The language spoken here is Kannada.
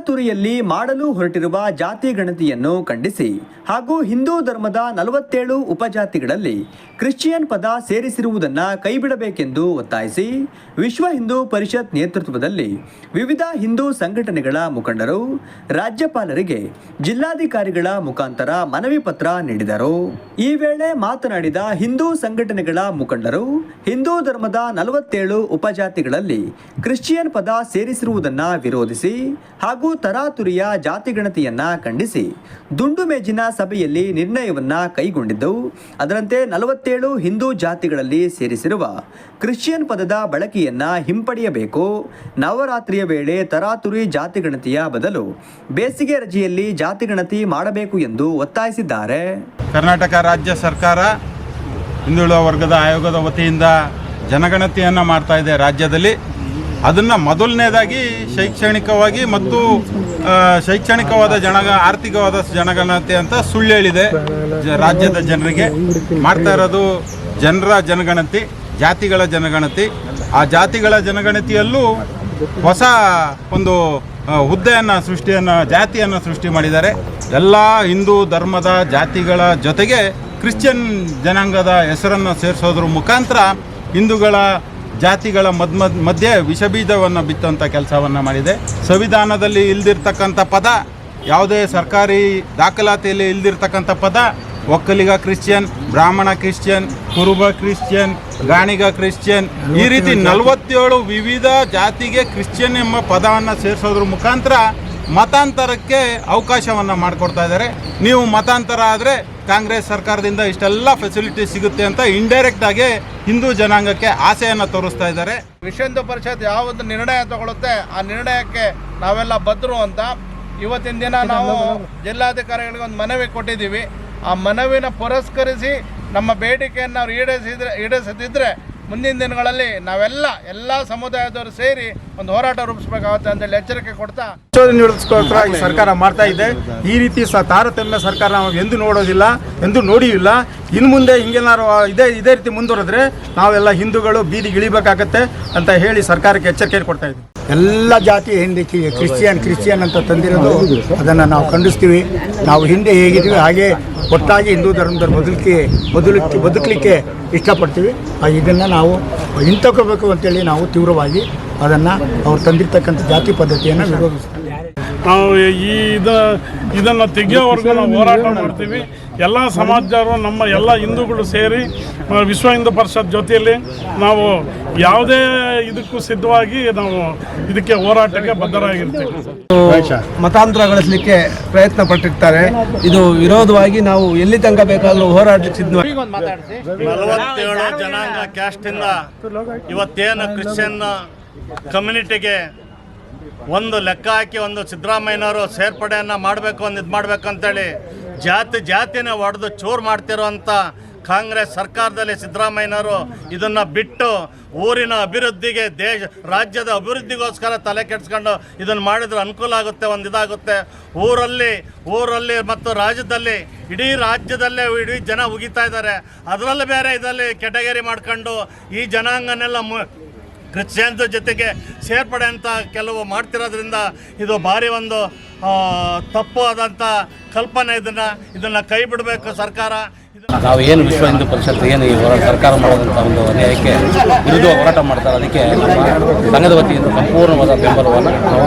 ತರಾತುರಿಯಲ್ಲಿ ಮಾಡಲು ಹೊರಟಿರುವ ಜಾತಿ ಗಣತಿಯನ್ನು ಖಂಡಿಸಿ ಹಾಗೂ ಹಿಂದೂ ಧರ್ಮದ ನಲವತ್ತೇಳು ಉಪಜಾತಿಗಳಲ್ಲಿ ಕ್ರಿಶ್ಚಿಯನ್ ಪದ ಸೇರಿಸಿರುವುದನ್ನು ಕೈಬಿಡಬೇಕೆಂದು ಒತ್ತಾಯಿಸಿ ವಿಶ್ವ ಹಿಂದೂ ಪರಿಷತ್ ನೇತೃತ್ವದಲ್ಲಿ ವಿವಿಧ ಹಿಂದೂ ಸಂಘಟನೆಗಳ ಮುಖಂಡರು, ರಾಜ್ಯಪಾಲರಿಗೆ ಜಿಲ್ಲಾಧಿಕಾರಿಗಳ ಮುಖಾಂತರ ಮನವಿ ಪತ್ರ ನೀಡಿದರು. ಈ ವೇಳೆ ಮಾತನಾಡಿದ ಹಿಂದೂ ಸಂಘಟನೆಗಳ ಮುಖಂಡರು, ಹಿಂದೂ ಧರ್ಮದ ನಲವತ್ತೇಳು ಉಪಜಾತಿಗಳಲ್ಲಿ ಕ್ರಿಶ್ಚಿಯನ್ ಪದ ಸೇರಿಸಿರುವುದನ್ನು ವಿರೋಧಿಸಿ ಹಾಗೂ ತರಾತುರಿಯ ಜಾತಿಗಣತಿಯನ್ನ ಖಂಡಿಸಿ ದುಂಡು ಮೇಜಿನ ಸಭೆಯಲ್ಲಿ ನಿರ್ಣಯವನ್ನ ಕೈಗೊಂಡಿದ್ದವು. ಅದರಂತೆ ನಲವತ್ತೇಳು ಹಿಂದೂ ಜಾತಿಗಳಲ್ಲಿ ಸೇರಿಸಿರುವ ಕ್ರಿಶ್ಚಿಯನ್ ಪದದ ಬಳಕೆಯನ್ನ ಹಿಂಪಡೆಯಬೇಕು. ನವರಾತ್ರಿಯ ವೇಳೆ ತರಾತುರಿ ಜಾತಿಗಣತಿಯ ಬದಲು ಬೇಸಿಗೆ ರಜೆಯಲ್ಲಿ ಜಾತಿಗಣತಿ ಮಾಡಬೇಕು ಎಂದು ಒತ್ತಾಯಿಸಿದ್ದಾರೆ. ಕರ್ನಾಟಕ ರಾಜ್ಯ ಸರ್ಕಾರ ಹಿಂದುಳಿದ ವರ್ಗದ ಆಯೋಗದ ವತಿಯಿಂದ ಜನಗಣತಿಯನ್ನು ಮಾಡ್ತಾ ಇದೆ. ರಾಜ್ಯದಲ್ಲಿ ಅದನ್ನು ಮೊದಲನೇದಾಗಿ ಶೈಕ್ಷಣಿಕವಾಗಿ ಮತ್ತು ಶೈಕ್ಷಣಿಕವಾದ ಜನಗ, ಆರ್ಥಿಕವಾದ ಜನಗಣತಿ ಅಂತ ಸುಳ್ಳು ಹೇಳಿದೆ ರಾಜ್ಯದ ಜನರಿಗೆ. ಮಾಡ್ತಾ ಇರೋದು ಜನರ ಜನಗಣತಿ, ಜಾತಿಗಳ ಜನಗಣತಿ. ಆ ಜಾತಿಗಳ ಜನಗಣತಿಯಲ್ಲೂ ಹೊಸ ಒಂದು ಹುದ್ದೆಯನ್ನು ಸೃಷ್ಟಿಯನ್ನು, ಜಾತಿಯನ್ನು ಸೃಷ್ಟಿ ಮಾಡಿದ್ದಾರೆ. ಎಲ್ಲ ಹಿಂದೂ ಧರ್ಮದ ಜಾತಿಗಳ ಜೊತೆಗೆ ಕ್ರಿಶ್ಚಿಯನ್ ಜನಾಂಗದ ಹೆಸರನ್ನು ಸೇರಿಸೋದ್ರ ಮುಖಾಂತರ ಹಿಂದೂಗಳ ಜಾತಿಗಳ ಮದ್ ಮಧ್ಯೆ ವಿಷಬೀಜವನ್ನು ಬಿತ್ತುವಂಥ ಕೆಲಸವನ್ನು ಮಾಡಿದೆ. ಸಂವಿಧಾನದಲ್ಲಿ ಇಲ್ದಿರ್ತಕ್ಕಂಥ ಪದ, ಯಾವುದೇ ಸರ್ಕಾರಿ ದಾಖಲಾತಿಯಲ್ಲಿ ಇಲ್ದಿರ್ತಕ್ಕಂಥ ಪದ, ಒಕ್ಕಲಿಗ ಕ್ರಿಶ್ಚಿಯನ್, ಬ್ರಾಹ್ಮಣ Christian, Kuruba Christian, Ganiga Christian, ಈ ರೀತಿ ನಲವತ್ತೇಳು ವಿವಿಧ ಜಾತಿಗೆ ಕ್ರಿಶ್ಚಿಯನ್ ಎಂಬ ಪದವನ್ನು ಸೇರಿಸೋದ್ರ ಮುಖಾಂತರ ಮತಾಂತರಕ್ಕೆ ಅವಕಾಶವನ್ನು ಮಾಡಿಕೊಡ್ತಾ ಇದ್ದಾರೆ. ನೀವು ಮತಾಂತರ ಆದರೆ ಕಾಂಗ್ರೆಸ್ ಸರ್ಕಾರದಿಂದ ಇಷ್ಟೆಲ್ಲ ಫೆಸಿಲಿಟಿ ಸಿಗುತ್ತೆ ಅಂತ ಇಂಡೈರೆಕ್ಟ್ ಆಗಿ ಹಿಂದೂ ಜನಾಂಗಕ್ಕೆ ಆಸೆಯನ್ನು ತೋರಿಸ್ತಾ ಇದ್ದಾರೆ. ವಿಶ್ವ ಹಿಂದೂ ಪರಿಷತ್ ಯಾವೊಂದು ನಿರ್ಣಯ ತಗೊಳುತ್ತೆ, ಆ ನಿರ್ಣಯಕ್ಕೆ ನಾವೆಲ್ಲ ಬದ್ರು ಅಂತ ಇವತ್ತಿನ ದಿನ ನಾವು ಜಿಲ್ಲಾಧಿಕಾರಿಗಳಿಗೆ ಒಂದು ಮನವಿ ಕೊಟ್ಟಿದ್ದೀವಿ. ಆ ಮನವಿನ ಪುರಸ್ಕರಿಸಿ ನಮ್ಮ ಬೇಡಿಕೆಯನ್ನು ಅವ್ರು ಈಡೇರಿಸಿದ್ರೆ ಈಡೇರಿಸದಿದ್ದರೆ ಮುಂದಿನ ದಿನಗಳಲ್ಲಿ ನಾವೆಲ್ಲ ಎಲ್ಲ ಸಮುದಾಯದವರು ಸೇರಿ ಒಂದು ಹೋರಾಟ ರೂಪಿಸಬೇಕಾಗುತ್ತೆ ಅಂತೇಳಿ ಎಚ್ಚರಿಕೆ ಕೊಡ್ತಾ ಈ ಸರ್ಕಾರ ಮಾಡ್ತಾ ಇದೆ. ಈ ರೀತಿ ಸ ತಾರತಮ್ಯ ಸರ್ಕಾರ ನಾವು ಎಂದು ನೋಡೋದಿಲ್ಲ, ಎಂದು ನೋಡಿಲ್ಲ ಇನ್ನು ಮುಂದೆ ಹಿಂಗೇನಾರು ಇದೇ ಇದೇ ರೀತಿ ಮುಂದುವರೆದ್ರೆ ನಾವೆಲ್ಲ ಹಿಂದೂಗಳು ಬೀದಿಗೆ ಇಳಿಬೇಕಾಗತ್ತೆ ಅಂತ ಹೇಳಿ ಸರ್ಕಾರಕ್ಕೆ ಎಚ್ಚರಿಕೆ ಕೊಡ್ತಾ ಇದ್ದೀವಿ. ಎಲ್ಲ ಜಾತಿ ಹಿಂದಿಕ್ಕಿ ಕ್ರಿಶ್ಚಿಯನ್ ಕ್ರಿಶ್ಚಿಯನ್ ಅಂತ ತಂದಿರೋದು ಅದನ್ನು ನಾವು ಖಂಡಿಸ್ತೀವಿ. ನಾವು ಹಿಂದೆ ಹೇಗಿದ್ದೀವಿ, ಹಾಗೆ ಒಟ್ಟಾಗಿ ಹಿಂದೂ ಧರ್ಮದ ಬದುಕಿ ಬದುಕಲಿಕ್ಕೆ ಬದುಕಲಿಕ್ಕೆ ಇಷ್ಟಪಡ್ತೀವಿ. ಇದನ್ನು ನಾವು ಹಿಂತಕೋಬೇಕು ಅಂತೇಳಿ ನಾವು ತೀವ್ರವಾಗಿ ಅದನ್ನು ಅವ್ರು ತಂದಿರ್ತಕ್ಕಂಥ ಜಾತಿ ಪದ್ಧತಿಯನ್ನು ವಿರೋಧಿಸ್ತೀವಿ. ನಾವು ಈ ಇದ ಇದನ್ನು ತೆಗೆಯೋವರೆಗೂ ನಾವು ಹೋರಾಟ ಮಾಡ್ತೀವಿ. ಎಲ್ಲ ಸಮಾಜದವರು ನಮ್ಮ ಎಲ್ಲ ಹಿಂದೂಗಳು ಸೇರಿ ವಿಶ್ವ ಹಿಂದೂ ಪರಿಷತ್ ಜೊತೆಯಲ್ಲಿ ನಾವು ಯಾವುದೇ ಇದಕ್ಕೂ ಸಿದ್ಧವಾಗಿ ನಾವು ಇದಕ್ಕೆ ಹೋರಾಟಕ್ಕೆ ಬದ್ಧರಾಗಿರ್ತೀವಿ. ಮತಾಂತರಗೊಳಿಸಲಿಕ್ಕೆ ಪ್ರಯತ್ನ ಪಟ್ಟಿರ್ತಾರೆ. ಇದು ವಿರೋಧವಾಗಿ ನಾವು ಎಲ್ಲಿ ತನಕ ಬೇಕಾದರೂ ಹೋರಾಟಕ್ಕೆ ಸಿದ್ಧ ನಲವತ್ತೇಳು ಜನಾಂಗ ಕ್ಯಾಸ್ಟಿಂದ ಇವತ್ತೇನು ಕ್ರಿಶ್ಚಿಯನ್ ಕಮ್ಯುನಿಟಿಗೆ ಒಂದು ಲೆಕ್ಕ ಹಾಕಿ ಒಂದು ಸಿದ್ದರಾಮಯ್ಯನವರು ಸೇರ್ಪಡೆಯನ್ನು ಮಾಡಬೇಕು, ಒಂದು ಇದು ಮಾಡಬೇಕು ಅಂತೇಳಿ ಜಾತಿ, ಜಾತಿನೇ ಒಡೆದು ಚೂರು ಮಾಡ್ತಿರೋವಂಥ ಕಾಂಗ್ರೆಸ್ ಸರ್ಕಾರದಲ್ಲಿ ಸಿದ್ದರಾಮಯ್ಯನವರು ಇದನ್ನು ಬಿಟ್ಟು ಊರಿನ ಅಭಿವೃದ್ಧಿಗೆ ದೇಶ, ರಾಜ್ಯದ ಅಭಿವೃದ್ಧಿಗೋಸ್ಕರ ತಲೆ ಕೆಡಿಸ್ಕೊಂಡು ಇದನ್ನು ಮಾಡಿದ್ರೆ ಅನುಕೂಲ ಆಗುತ್ತೆ, ಒಂದು ಇದಾಗುತ್ತೆ. ಊರಲ್ಲಿ ಊರಲ್ಲಿ ಮತ್ತು ರಾಜ್ಯದಲ್ಲಿ, ಇಡೀ ರಾಜ್ಯದಲ್ಲೇ ಇಡೀ ಜನ ಉಗಿತಾ ಇದ್ದಾರೆ. ಅದರಲ್ಲಿ ಬೇರೆ ಇದರಲ್ಲಿ ಕೆಟಗರಿ ಮಾಡ್ಕೊಂಡು ಈ ಜನಾಂಗನೆಲ್ಲ ಮು ಕ್ರಿಶ್ಚಿಯನ್ಸ್ ಜೊತೆಗೆ ಸೇರ್ಪಡೆ ಅಂತ ಕೆಲವು ಮಾಡ್ತಿರೋದ್ರಿಂದ ಇದು ಭಾರಿ ಒಂದು ತಪ್ಪು ಆದಂಥ ಕಲ್ಪನೆ ಇದನ್ನು ಇದನ್ನು ಕೈ ಬಿಡಬೇಕು ಸರ್ಕಾರ. ನಾವು ಏನು ವಿಶ್ವ ಹಿಂದೂ ಪರಿಷತ್ ಏನು ಈ ಸರ್ಕಾರ ಮಾಡೋದಂಥ ಒಂದು ಅನ್ಯಾಯಕ್ಕೆ ವಿರುದ್ಧ ಹೋರಾಟ ಮಾಡ್ತಾರೆ ಅದಕ್ಕೆ ಸಂಘದ ವತಿಯಿಂದ ಸಂಪೂರ್ಣವಾದ ಬೆಂಬಲವನ್ನು ನಾವು